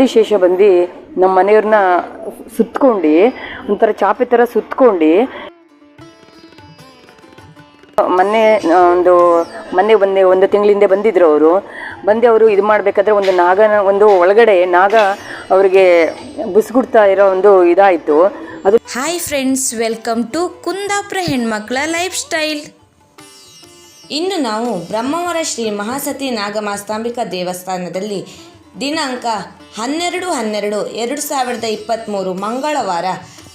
ಶೇಷ ಬಂದು ನಮ್ಮ ಮನೆಯವ್ರನ್ನ ಸುತ್ಕೊಂಡು, ಒಂಥರ ಚಾಪೆ ಥರ ಸುತ್ಕೊಂಡು, ಮೊನ್ನೆ ಒಂದು ಮೊನ್ನೆ ಬಂದೆ, ಒಂದು ತಿಂಗಳಿಂದ ಬಂದಿದ್ರು ಅವರು. ಬಂದು ಅವರು ಇದು ಮಾಡಬೇಕಾದ್ರೆ ಒಂದು ನಾಗನ, ಒಂದು ಒಳಗಡೆ ನಾಗ ಅವರಿಗೆ ಬುಸ್ಗುಡ್ತಾ ಇರೋ ಒಂದು ಇದಾಯಿತು. ಅದು hi friends welcome to Kundapura ಹೆಣ್ಮಕ್ಳ ಲೈಫ್ ಸ್ಟೈಲ್ ಇನ್ನು ನಾವು ಬ್ರಹ್ಮವರ ಶ್ರೀ ಮಹಾಸತಿ ನಾಗಮಾಸ್ತಾಂಬಿಕಾ ದೇವಸ್ಥಾನದಲ್ಲಿ ದಿನಾಂಕ ಹನ್ನೆರಡು ಹನ್ನೆರಡು ಎರಡು ಸಾವಿರದ ಇಪ್ಪತ್ತ್ಮೂರು ಮಂಗಳವಾರ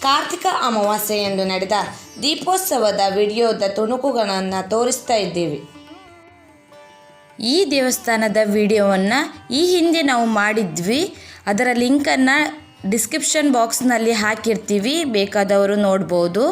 ಕಾರ್ತಿಕ ಅಮಾವಾಸ್ಯೆಯಂದು ನಡೆದ ದೀಪೋತ್ಸವದ ವಿಡಿಯೋದ ತುಣುಕುಗಳನ್ನು ತೋರಿಸ್ತಾ ಇದ್ದೀವಿ. ಈ ದೇವಸ್ಥಾನದ ವಿಡಿಯೋವನ್ನು ಈ ಹಿಂದೆ ನಾವು ಮಾಡಿದ್ವಿ. ಅದರ ಲಿಂಕನ್ನು ಡಿಸ್ಕ್ರಿಪ್ಷನ್ ಬಾಕ್ಸ್ನಲ್ಲಿ ಹಾಕಿರ್ತೀವಿ. ಬೇಕಾದವರು ನೋಡ್ಬೋದು.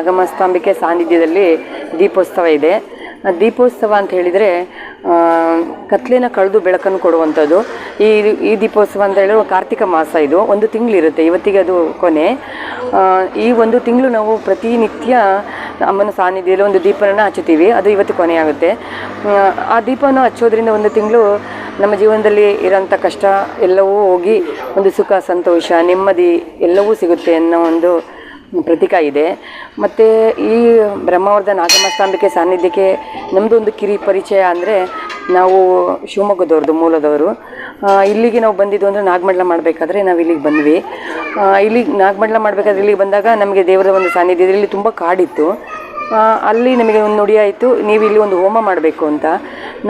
ನಾಗಮಸ್ತಾಂಬಿಕೆ ಸಾನ್ನಿಧ್ಯದಲ್ಲಿ ದೀಪೋತ್ಸವ ಇದೆ. ದೀಪೋತ್ಸವ ಅಂತ ಹೇಳಿದರೆ ಕತ್ಲೆನ ಕಳೆದು ಬೆಳಕನ್ನು ಕೊಡುವಂಥದ್ದು. ಈ ಈ ದೀಪೋತ್ಸವ ಅಂತ ಹೇಳಿದ್ರೆ ಕಾರ್ತಿಕ ಮಾಸ ಇದು. ಒಂದು ತಿಂಗಳಿರುತ್ತೆ, ಇವತ್ತಿಗೆ ಅದು ಕೊನೆ. ಈ ಒಂದು ತಿಂಗಳು ನಾವು ಪ್ರತಿನಿತ್ಯ ಅಮ್ಮನ ಸಾನ್ನಿಧ್ಯದಲ್ಲಿ ಒಂದು ದೀಪನ ಹಚ್ಚುತ್ತೀವಿ. ಅದು ಇವತ್ತು ಕೊನೆಯಾಗುತ್ತೆ ಆಗುತ್ತೆ. ಆ ದೀಪವನ್ನು ಹಚ್ಚೋದ್ರಿಂದ ಒಂದು ತಿಂಗಳು ನಮ್ಮ ಜೀವನದಲ್ಲಿ ಇರೋಂಥ ಕಷ್ಟ ಎಲ್ಲವೂ ಹೋಗಿ, ಒಂದು ಸುಖ, ಸಂತೋಷ, ನೆಮ್ಮದಿ ಎಲ್ಲವೂ ಸಿಗುತ್ತೆ ಅನ್ನೋ ಒಂದು ಪ್ರತೀಕ ಇದೆ. ಮತ್ತು ಈ ಬ್ರಹ್ಮವರ್ಧನ ನಾಗಮಸ್ತಾಂಬಿಕೆ ಸಾನ್ನಿಧ್ಯಕ್ಕೆ ನಮ್ಮದು ಒಂದು ಕಿರಿ ಪರಿಚಯ ಅಂದರೆ ನಾವು ಶಿವಮೊಗ್ಗದವ್ರದ್ದು ಮೂಲದವರು. ಇಲ್ಲಿಗೆ ನಾವು ಬಂದಿದ್ದು ಅಂದರೆ ನಾಗಮಂಡಲ ಮಾಡಬೇಕಾದ್ರೆ ನಾವು ಇಲ್ಲಿಗೆ ಬಂದ್ವಿ. ಇಲ್ಲಿಗೆ ನಾಗಮಂಡಲ ಮಾಡಬೇಕಾದ್ರೆ ಇಲ್ಲಿಗೆ ಬಂದಾಗ ನಮಗೆ ದೇವರ ಒಂದು ಸಾನ್ನಿಧ್ಯದಲ್ಲಿ ಇಲ್ಲಿ ತುಂಬ ಕಾಡಿತ್ತು. ಅಲ್ಲಿ ನಮಗೆ ಒಂದು ನುಡಿ ಆಯಿತು. ನೀವು ಇಲ್ಲಿ ಒಂದು ಹೋಮ ಮಾಡಬೇಕು ಅಂತ.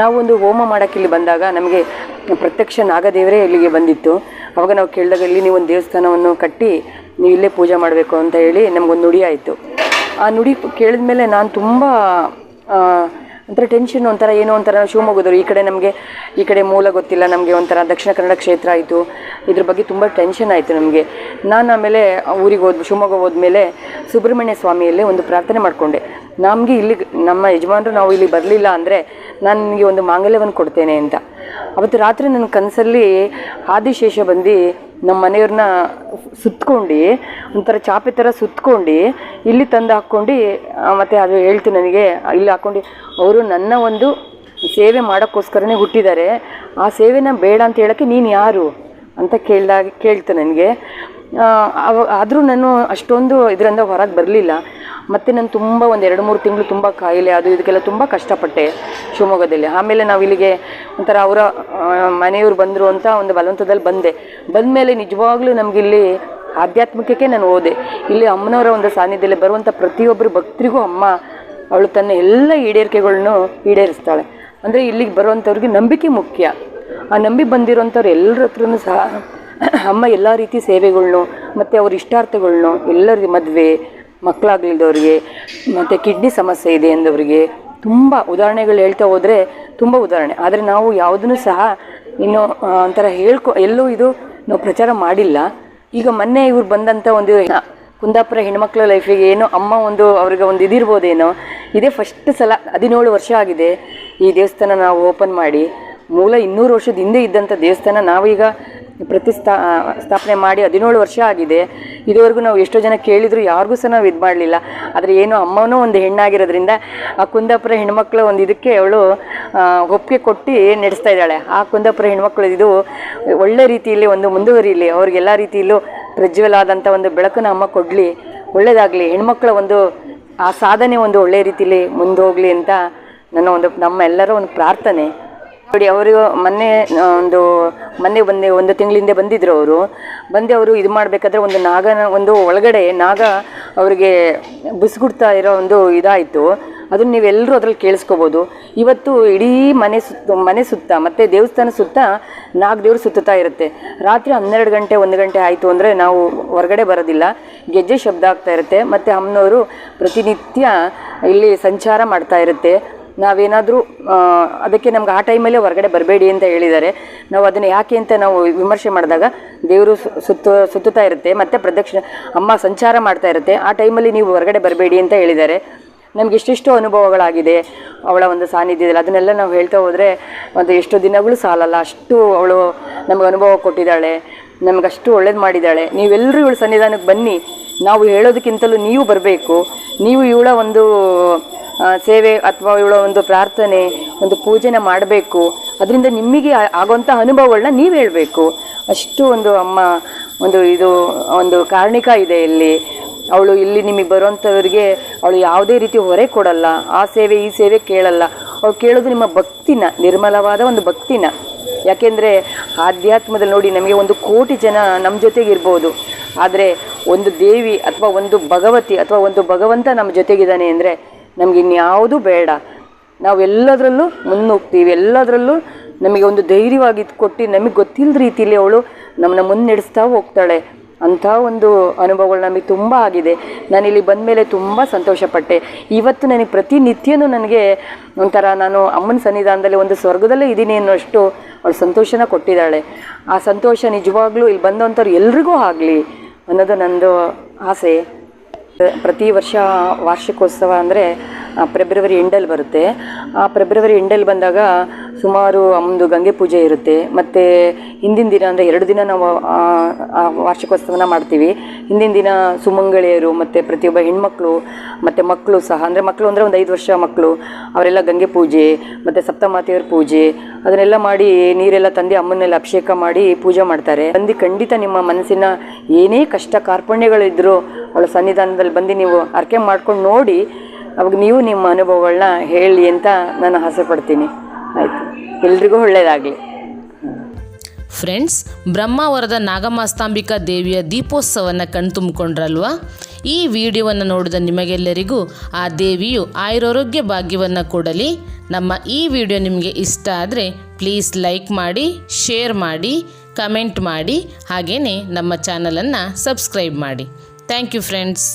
ನಾವು ಒಂದು ಹೋಮ ಮಾಡೋಕ್ಕೆ ಇಲ್ಲಿ ಬಂದಾಗ ನಮಗೆ ಪ್ರತ್ಯಕ್ಷ ನಾಗದೇವರೇ ಇಲ್ಲಿಗೆ ಬಂದಿತ್ತು. ಅವಾಗ ನಾವು ಕೇಳಿದಾಗ ಇಲ್ಲಿ ನೀವು ಒಂದು ದೇವಸ್ಥಾನವನ್ನು ಕಟ್ಟಿ ನೀವು ಇಲ್ಲೇ ಪೂಜೆ ಮಾಡಬೇಕು ಅಂತ ಹೇಳಿ ನಮಗೊಂದು ನುಡಿ ಆಯಿತು. ಆ ನುಡಿ ಕೇಳಿದ ಮೇಲೆ ನಾನು ತುಂಬ ಒಂಥರ ಟೆನ್ಷನ್ ಒಂಥರ ಏನೋ ಒಂಥರ ಶಿವಮೊಗ್ಗದವರು ಈ ಕಡೆ ನಮಗೆ, ಈ ಕಡೆ ಮೂಲ ಗೊತ್ತಿಲ್ಲ ನಮಗೆ ಒಂಥರ ದಕ್ಷಿಣ ಕನ್ನಡ ಕ್ಷೇತ್ರ ಆಯಿತು. ಇದ್ರ ಬಗ್ಗೆ ತುಂಬ ಟೆನ್ಷನ್ ಆಯಿತು ನಮಗೆ. ನಾನು ಆಮೇಲೆ ಊರಿಗೆ ಹೋದ್ ಶಿವಮೊಗ್ಗ ಹೋದ್ಮೇಲೆ ಸುಬ್ರಹ್ಮಣ್ಯ ಸ್ವಾಮಿಯಲ್ಲಿ ಒಂದು ಪ್ರಾರ್ಥನೆ ಮಾಡಿಕೊಂಡೆ. ನಮಗೆ ಇಲ್ಲಿ ನಮ್ಮ ಯಜಮಾನರು ನಾವು ಇಲ್ಲಿ ಬರಲಿಲ್ಲ ಅಂದರೆ ನಾನು ನಿಮಗೆ ಒಂದು ಮಾಂಗಲ್ಯವನ್ನು ಕೊಡ್ತೇನೆ ಅಂತ. ಅವತ್ತು ರಾತ್ರಿ ನನ್ನ ಕನಸಲ್ಲಿ ಆದಿಶೇಷ ಬಂದು ನಮ್ಮ ಮನೆಯವ್ರನ್ನ ಸುತ್ಕೊಂಡು, ಒಂಥರ ಚಾಪೆ ಥರ ಸುತ್ಕೊಂಡು, ಇಲ್ಲಿ ತಂದು ಹಾಕ್ಕೊಂಡು ಮತ್ತು ಅದು ಹೇಳ್ತೀನಿ ನನಗೆ, ಇಲ್ಲಿ ಹಾಕ್ಕೊಂಡು, ಅವರು ನನ್ನ ಒಂದು ಸೇವೆ ಮಾಡೋಕ್ಕೋಸ್ಕರನೇ ಹುಟ್ಟಿದ್ದಾರೆ. ಆ ಸೇವೆನ ಬೇಡ ಅಂತ ಹೇಳೋಕ್ಕೆ ನೀನು ಯಾರು? ಅಂತ ಕೇಳಿದಾಗ ಕೇಳ್ತು ನನಗೆ. ಅವ, ಆದರೂ ನಾನು ಅಷ್ಟೊಂದು ಇದರಿಂದ ಹೊರಗೆ ಬರಲಿಲ್ಲ. ಮತ್ತು ನಾನು ತುಂಬ ಒಂದು ಎರಡು ಮೂರು ತಿಂಗಳು ತುಂಬ ಕಾಯಿಲೆ, ಅದು ಇದಕ್ಕೆಲ್ಲ ತುಂಬ ಕಷ್ಟಪಟ್ಟೆ ಶಿವಮೊಗ್ಗದಲ್ಲಿ. ಆಮೇಲೆ ನಾವು ಇಲ್ಲಿಗೆ ಒಂಥರ ಅವರ ಮನೆಯವರು ಬಂದರು ಅಂತ ಒಂದು ಬಲವಂತದಲ್ಲಿ ಬಂದೆ. ಬಂದಮೇಲೆ ನಿಜವಾಗ್ಲೂ ನಮಗಿಲ್ಲಿ ಆಧ್ಯಾತ್ಮಿಕಕ್ಕೆ ನಾನು ಓದೆ ಇಲ್ಲಿ ಅಮ್ಮನವರ ಒಂದು ಸಾನ್ನಿಧ್ಯದಲ್ಲಿ ಬರುವಂಥ ಪ್ರತಿಯೊಬ್ಬರು ಭಕ್ತರಿಗೂ ಅಮ್ಮ, ಅವಳು ತನ್ನ ಎಲ್ಲ ಈಡೇರಿಕೆಗಳನ್ನು ಈಡೇರಿಸ್ತಾಳೆ. ಅಂದರೆ ಇಲ್ಲಿಗೆ ಬರುವಂಥವ್ರಿಗೆ ನಂಬಿಕೆ ಮುಖ್ಯ. ಆ ನಂಬಿ ಬಂದಿರೋಂಥವ್ರು ಎಲ್ಲರ ಹತ್ರನೂ ಸಹ ಅಮ್ಮ ಎಲ್ಲ ರೀತಿ ಸೇವೆಗಳ್ನು, ಮತ್ತು ಅವ್ರ ಇಷ್ಟಾರ್ಥಗಳ್ನು, ಎಲ್ಲರಿಗೆ ಮದುವೆ ಮಕ್ಕಳಾಗಲಿದ್ದವ್ರಿಗೆ ಮತ್ತು ಕಿಡ್ನಿ ಸಮಸ್ಯೆ ಇದೆ ಅಂದವರಿಗೆ ತುಂಬ ಉದಾಹರಣೆಗಳು ಹೇಳ್ತಾ ಹೋದರೆ ತುಂಬ ಉದಾಹರಣೆ. ಆದರೆ ನಾವು ಯಾವುದನ್ನು ಸಹ ಇನ್ನು ಒಂಥರ ಹೇಳ್ಕೊ, ಎಲ್ಲೂ ಇದು ನಾವು ಪ್ರಚಾರ ಮಾಡಿಲ್ಲ. ಈಗ ಮೊನ್ನೆ ಇವ್ರು ಬಂದಂಥ ಒಂದು ಕುಂದಾಪುರ ಹೆಣ್ಮಕ್ಳ ಲೈಫಿಗೆ ಏನೋ ಅಮ್ಮ ಒಂದು ಅವ್ರಿಗೆ ಒಂದು ಇದಿರ್ಬೋದೇನೋ, ಇದೇ ಫಸ್ಟ್ ಸಲ ಹದಿನೇಳು ವರ್ಷ ಆಗಿದೆ ಈ ದೇವಸ್ಥಾನ ನಾವು ಓಪನ್ ಮಾಡಿ. ಮೂಲ ಇನ್ನೂರು ವರ್ಷದ ಹಿಂದೆ ಇದ್ದಂಥ ದೇವಸ್ಥಾನ ನಾವೀಗ ಪ್ರತಿಸ್ಥಾ ಸ್ಥಾಪನೆ ಮಾಡಿ ಹದಿನೇಳು ವರ್ಷ ಆಗಿದೆ. ಇದುವರೆಗೂ ನಾವು ಎಷ್ಟೋ ಜನ ಕೇಳಿದ್ರು ಯಾರಿಗೂ ಸಹ ನಾವು ಇದು ಮಾಡಲಿಲ್ಲ. ಆದರೆ ಏನು ಅಮ್ಮನೂ ಒಂದು ಹೆಣ್ಣಾಗಿರೋದ್ರಿಂದ ಆ ಕುಂದಾಪುರ ಹೆಣ್ಮಕ್ಳು ಒಂದು ಇದಕ್ಕೆ ಅವಳು ಒಪ್ಪಿಗೆ ಕೊಟ್ಟು ನಡೆಸ್ತಾ ಇದ್ದಾಳೆ. ಆ ಕುಂದಾಪುರ ಹೆಣ್ಮಕ್ಳು ಇದು ಒಳ್ಳೆ ರೀತಿಯಲ್ಲಿ ಒಂದು ಮುಂದುವರಿಯಲಿ ಅವ್ರಿಗೆಲ್ಲ ರೀತಿಯಲ್ಲೂ ಪ್ರಜ್ವಲ ಆದಂಥ ಒಂದು ಬೆಳಕನ್ನು ಅಮ್ಮ ಕೊಡಲಿ. ಒಳ್ಳೆಯದಾಗಲಿ ಹೆಣ್ಮಕ್ಳ ಒಂದು ಆ ಸಾಧನೆ ಒಂದು ಒಳ್ಳೆ ರೀತಿಯಲ್ಲಿ ಮುಂದೋಗಲಿ ಅಂತ ನನ್ನ ಒಂದು, ನಮ್ಮ ಎಲ್ಲರ ಒಂದು ಪ್ರಾರ್ಥನೆ. ನೋಡಿ ಅವರು ಮೊನ್ನೆ ಒಂದು ಮೊನ್ನೆ ಬಂದೆ, ಒಂದು ತಿಂಗಳಿಂದ ಬಂದಿದ್ರು ಅವರು. ಬಂದು ಅವರು ಇದು ಮಾಡಬೇಕಾದ್ರೆ ಒಂದು ನಾಗನ, ಒಂದು ಒಳಗಡೆ ನಾಗ ಅವರಿಗೆ ಬುಸ್ಗುಡ್ತಾ ಇರೋ ಒಂದು ಇದಾಯಿತು. ಅದನ್ನು ನೀವೆಲ್ಲರೂ ಅದ್ರಲ್ಲಿ ಕೇಳಿಸ್ಕೋಬೋದು. ಇವತ್ತು ಇಡೀ ಮನೆ ಸುತ್ತ ಮನೆ ಸುತ್ತ, ಮತ್ತು ದೇವಸ್ಥಾನ ಸುತ್ತ ನಾಲ್ಕು ದೇವರು ಸುತ್ತುತ್ತಾ ಇರುತ್ತೆ. ರಾತ್ರಿ ಹನ್ನೆರಡು ಗಂಟೆ, ಒಂದು ಗಂಟೆ ಆಯಿತು ಅಂದರೆ ನಾವು ಹೊರಗಡೆ ಬರೋದಿಲ್ಲ. ಗೆಜ್ಜೆ ಶಬ್ದ ಆಗ್ತಾ ಇರುತ್ತೆ. ಮತ್ತು ಅಮ್ಮನವರು ಪ್ರತಿನಿತ್ಯ ಇಲ್ಲಿ ಸಂಚಾರ ಮಾಡ್ತಾ ಇರುತ್ತೆ. ನಾವೇನಾದರೂ ಅದಕ್ಕೆ ನಮ್ಗೆ ಆ ಟೈಮಲ್ಲೇ ಹೊರಗಡೆ ಬರಬೇಡಿ ಅಂತ ಹೇಳಿದ್ದಾರೆ. ನಾವು ಅದನ್ನು ಯಾಕೆ ಅಂತ ನಾವು ವಿಮರ್ಶೆ ಮಾಡಿದಾಗ ದೇವರು ಸುತ್ತು, ಸುತ್ತುತ್ತಾ ಇರುತ್ತೆ, ಮತ್ತು ಪ್ರದಕ್ಷಿಣೆ, ಅಮ್ಮ ಸಂಚಾರ ಮಾಡ್ತಾ ಇರುತ್ತೆ. ಆ ಟೈಮಲ್ಲಿ ನೀವು ಹೊರಗಡೆ ಬರಬೇಡಿ ಅಂತ ಹೇಳಿದ್ದಾರೆ. ನಮ್ಗೆ ಇಷ್ಟಿಷ್ಟು ಅನುಭವಗಳಾಗಿದೆ ಅವಳ ಒಂದು ಸಾನ್ನಿಧ್ಯದಲ್ಲಿ. ಅದನ್ನೆಲ್ಲ ನಾವು ಹೇಳ್ತಾ ಹೋದರೆ ಒಂದು ಎಷ್ಟು ದಿನಗಳು ಸಾಲಲ್ಲ, ಅಷ್ಟು ಅವಳು ನಮಗೆ ಅನುಭವ ಕೊಟ್ಟಿದ್ದಾಳೆ. ನಮಗಷ್ಟು ಒಳ್ಳೇದು ಮಾಡಿದ್ದಾಳೆ. ನೀವೆಲ್ಲರೂ ಇವಳು ಸನ್ನಿಧಾನಕ್ಕೆ ಬನ್ನಿ. ನಾವು ಹೇಳೋದಕ್ಕಿಂತಲೂ ನೀವು ಬರಬೇಕು. ನೀವು ಇವಳ ಒಂದು ಸೇವೆ ಅಥವಾ ಇವಳ ಒಂದು ಪ್ರಾರ್ಥನೆ, ಒಂದು ಪೂಜೆನ ಮಾಡಬೇಕು. ಅದರಿಂದ ನಿಮಗೆ ಆಗೋವಂಥ ಅನುಭವಗಳನ್ನ ನೀವು ಹೇಳಬೇಕು. ಅಷ್ಟು ಒಂದು ಅಮ್ಮ, ಒಂದು ಇದು, ಒಂದು ಕಾರಣಿಕ ಇದೆ ಇಲ್ಲಿ. ಅವಳು ಇಲ್ಲಿ ನಿಮಗೆ ಬರುವಂಥವ್ರಿಗೆ ಅವಳು ಯಾವುದೇ ರೀತಿ ಹೊರೆ ಕೊಡಲ್ಲ. ಆ ಸೇವೆ, ಈ ಸೇವೆ ಕೇಳಲ್ಲ. ಅವಳು ಕೇಳೋದು ನಿಮ್ಮ ಭಕ್ತಿನ, ನಿರ್ಮಲವಾದ ಒಂದು ಭಕ್ತಿನ. ಯಾಕೆಂದರೆ ಆಧ್ಯಾತ್ಮದಲ್ಲಿ ನೋಡಿ ನಮಗೆ ಒಂದು ಕೋಟಿ ಜನ ನಮ್ಮ ಜೊತೆಗೆ ಇರ್ಬೋದು. ಆದರೆ ಒಂದು ದೇವಿ ಅಥವಾ ಒಂದು ಭಗವತಿ ಅಥವಾ ಒಂದು ಭಗವಂತ ನಮ್ಮ ಜೊತೆಗಿದ್ದಾನೆ ಅಂದರೆ ನಮ್ಗೆ ಇನ್ಯಾವುದೂ ಬೇಡ. ನಾವೆಲ್ಲದರಲ್ಲೂ ಮುನ್ನುಗ್ತೀವಿ. ಎಲ್ಲದರಲ್ಲೂ ನಮಗೆ ಒಂದು ಧೈರ್ಯವಾಗಿ ಕೊಟ್ಟು ನಮಗೆ ಗೊತ್ತಿಲ್ಲದ ರೀತಿಯಲ್ಲಿ ಅವಳು ನಮ್ಮನ್ನ ಮುನ್ನಡೆಸ್ತಾ ಹೋಗ್ತಾಳೆ. ಅಂಥ ಒಂದು ಅನುಭವಗಳು ನಮಗೆ ತುಂಬ ಆಗಿದೆ. ನಾನಿಲ್ಲಿ ಬಂದ ಮೇಲೆ ತುಂಬ ಸಂತೋಷಪಟ್ಟೆ. ಇವತ್ತು ನನಗೆ ಪ್ರತಿನಿತ್ಯನೂ ನನಗೆ ಒಂಥರ ನಾನು ಅಮ್ಮನ ಸನ್ನಿಧಾನದಲ್ಲಿ ಒಂದು ಸ್ವರ್ಗದಲ್ಲೇ ಇದ್ದೀನಿ ಅನ್ನೋಷ್ಟು ಅವಳು ಸಂತೋಷನ ಕೊಟ್ಟಿದ್ದಾಳೆ. ಆ ಸಂತೋಷ ನಿಜವಾಗ್ಲೂ ಇಲ್ಲಿ ಬಂದಂಥವ್ರು ಎಲ್ರಿಗೂ ಆಗಲಿ ಅನ್ನೋದು ನನ್ನದು ಆಸೆ. ಪ್ರತಿ ವರ್ಷ ವಾರ್ಷಿಕೋತ್ಸವ ಅಂದರೆ ಫೆಬ್ರವರಿ ಎಂಡಲ್ಲಿ ಬರುತ್ತೆ. ಆ ಫೆಬ್ರವರಿ ಎಂಡಲ್ಲಿ ಬಂದಾಗ ಸುಮಾರು ಒಂದು ಗಂಗೆ ಪೂಜೆ ಇರುತ್ತೆ. ಮತ್ತು ಹಿಂದಿನ ದಿನ ಅಂದರೆ ಎರಡು ದಿನ ನಾವು ವಾರ್ಷಿಕೋತ್ಸವನ ಮಾಡ್ತೀವಿ. ಹಿಂದಿನ ದಿನ ಸುಮಂಗಳೆಯರು ಮತ್ತು ಪ್ರತಿಯೊಬ್ಬ ಹೆಣ್ಮಕ್ಳು ಮತ್ತು ಮಕ್ಕಳು ಸಹ, ಅಂದರೆ ಮಕ್ಕಳು ಅಂದರೆ ಒಂದು ಐದು ವರ್ಷ ಮಕ್ಕಳು, ಅವರೆಲ್ಲ ಗಂಗೆ ಪೂಜೆ, ಮತ್ತು ಸಪ್ತಮಾತೆಯವ್ರ ಪೂಜೆ, ಅದನ್ನೆಲ್ಲ ಮಾಡಿ ನೀರೆಲ್ಲ ತಂದು ಅಮ್ಮನ್ನೆಲ್ಲ ಅಭಿಷೇಕ ಮಾಡಿ ಪೂಜೆ ಮಾಡ್ತಾರೆ. ಬಂದು ಖಂಡಿತ ನಿಮ್ಮ ಮನಸ್ಸಿನ ಏನೇ ಕಷ್ಟ ಕಾರ್ಪಣ್ಯಗಳಿದ್ದರೂ ಅವಳ ಸನ್ನಿಧಾನದಲ್ಲಿ ಬಂದು ನೀವು ಅರ್ಕೆ ಮಾಡ್ಕೊಂಡು ನೋಡಿ, ಅವಾಗ ನೀವು ನಿಮ್ಮ ಅನುಭವಗಳನ್ನ ಹೇಳಿ ಅಂತ ನಾನು ಆಸೆ ಪಡ್ತೀನಿ. ಆಯಿತು. ಎಲ್ರಿಗೂ ಒಳ್ಳೆಯದಾಗಲಿ ಫ್ರೆಂಡ್ಸ್ ಬ್ರಹ್ಮಾವರದ ನಾಗಮಾಸ್ತಾಂಬಿಕಾ ದೇವಿಯ ದೀಪೋತ್ಸವನ ಕಣ್ತುಂಬಿಕೊಂಡ್ರಲ್ವಾ? ಈ ವಿಡಿಯೋವನ್ನು ನೋಡಿದ ನಿಮಗೆಲ್ಲರಿಗೂ ಆ ದೇವಿಯು ಆಯುರಾರೋಗ್ಯ ಭಾಗ್ಯವನ್ನು ಕೊಡಲಿ. ನಮ್ಮ ಈ ವಿಡಿಯೋ ನಿಮಗೆ ಇಷ್ಟ ಆದರೆ ಪ್ಲೀಸ್ ಲೈಕ್ ಮಾಡಿ, ಶೇರ್ ಮಾಡಿ, ಕಮೆಂಟ್ ಮಾಡಿ ಹಾಗೆಯೇ ನಮ್ಮ ಚಾನಲನ್ನು ಸಬ್ಸ್ಕ್ರೈಬ್ ಮಾಡಿ. Thank you friends.